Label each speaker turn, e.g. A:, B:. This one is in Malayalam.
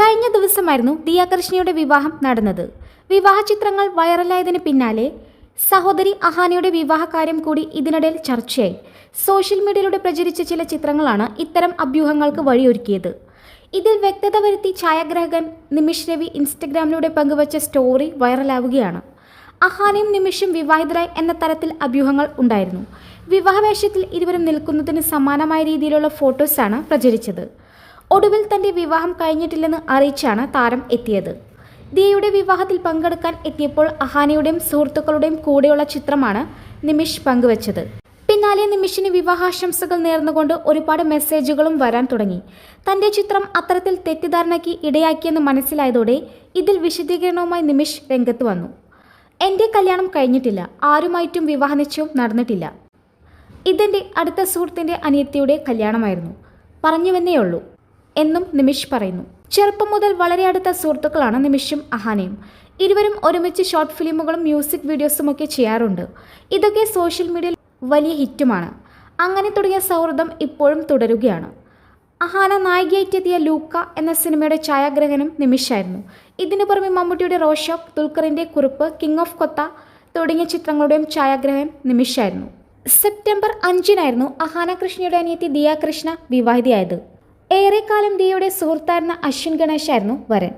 A: കഴിഞ്ഞ ദിവസമായിരുന്നു ദിയ കൃഷ്ണയുടെ വിവാഹം നടന്നത്. വിവാഹ ചിത്രങ്ങൾ വൈറലായതിന് പിന്നാലെ സഹോദരി അഹാനയുടെ വിവാഹകാര്യം കൂടി ഇതിനിടയിൽ ചർച്ചയായി. സോഷ്യൽ മീഡിയയിലൂടെ പ്രചരിച്ച ചില ചിത്രങ്ങളാണ് ഇത്തരം അഭ്യൂഹങ്ങൾക്ക് വഴിയൊരുക്കിയത്. ഇതിൽ വ്യക്തത വരുത്തി ഛായാഗ്രാഹകൻ നിമിഷ് രവി ഇൻസ്റ്റഗ്രാമിലൂടെ പങ്കുവച്ച സ്റ്റോറി വൈറലാവുകയാണ്. അഹാനയും നിമിഷും വിവാഹിതരായി എന്ന തരത്തിൽ അഭ്യൂഹങ്ങൾ ഉണ്ടായിരുന്നു. വിവാഹവേഷത്തിൽ ഇരുവരും നിൽക്കുന്നതിന് സമാനമായ രീതിയിലുള്ള ഫോട്ടോസാണ് പ്രചരിച്ചത്. ഒടുവിൽ തന്റെ വിവാഹം കഴിഞ്ഞിട്ടില്ലെന്ന് അറിയിച്ചാണ് താരം എത്തിയത്. ദിയയുടെ വിവാഹത്തിൽ പങ്കെടുക്കാൻ എത്തിയപ്പോൾ അഹാനയുടെയും സുഹൃത്തുക്കളുടെയും കൂടെയുള്ള ചിത്രമാണ് നിമിഷ് പങ്കുവച്ചത്. പിന്നാലെ നിമിഷിന് വിവാഹാശംസകൾ നേർന്നുകൊണ്ട് ഒരുപാട് മെസ്സേജുകളും വരാൻ തുടങ്ങി. തന്റെ ചിത്രം അത്തരത്തിൽ തെറ്റിദ്ധാരണയ്ക്ക് ഇടയാക്കിയെന്ന് മനസ്സിലായതോടെ ഇതിൽ വിശദീകരണവുമായി നിമിഷ് രംഗത്ത് വന്നു. എന്റെ കല്യാണം കഴിഞ്ഞിട്ടില്ല. ആരുമായിട്ടും വിവാഹ നിശ്ചയവും നടന്നിട്ടില്ല. ഇതെന്റെ അടുത്ത സുഹൃത്തിന്റെ അനിയത്തിയുടെ കല്യാണമായിരുന്നു. പറഞ്ഞുവെന്നേയുള്ളൂ. എന്നും നിമിഷ് പറയുന്നു. ചെറുപ്പം മുതൽ വളരെ അടുത്ത സുഹൃത്തുക്കളാണ് നിമിഷും അഹാനയും. ഇരുവരും ഒരുമിച്ച് ഷോർട്ട് ഫിലിമുകളും മ്യൂസിക് വീഡിയോസും ഒക്കെ ചെയ്യാറുണ്ട്. ഇതൊക്കെ സോഷ്യൽ മീഡിയയിൽ വലിയ ഹിറ്റുമാണ്. അങ്ങനെ തുടങ്ങിയ സൗഹൃദം ഇപ്പോഴും തുടരുകയാണ്. അഹാന നായികയായിട്ടെത്തിയ ലൂക്ക എന്ന സിനിമയുടെ ഛായാഗ്രഹനും നിമിഷായിരുന്നു. ഇതിനു പുറമെ മമ്മൂട്ടിയുടെ റോഷോപ്പ് ദുൽഖറിന്റെ കുറിപ്പ് കിങ് ഓഫ് കൊത്ത തുടങ്ങിയ ചിത്രങ്ങളുടെയും ഛായാഗ്രഹൻ നിമിഷായിരുന്നു. സെപ്റ്റംബർ അഞ്ചിനായിരുന്നു അഹാന കൃഷ്ണയുടെ അനിയത്തി ദിയ കൃഷ്ണ വിവാഹിതയായത്. ഏറെക്കാലം ദിയയുടെ സുഹൃത്തായിരുന്ന അശ്വിൻ ഗണേശായിരുന്നു വരൻ.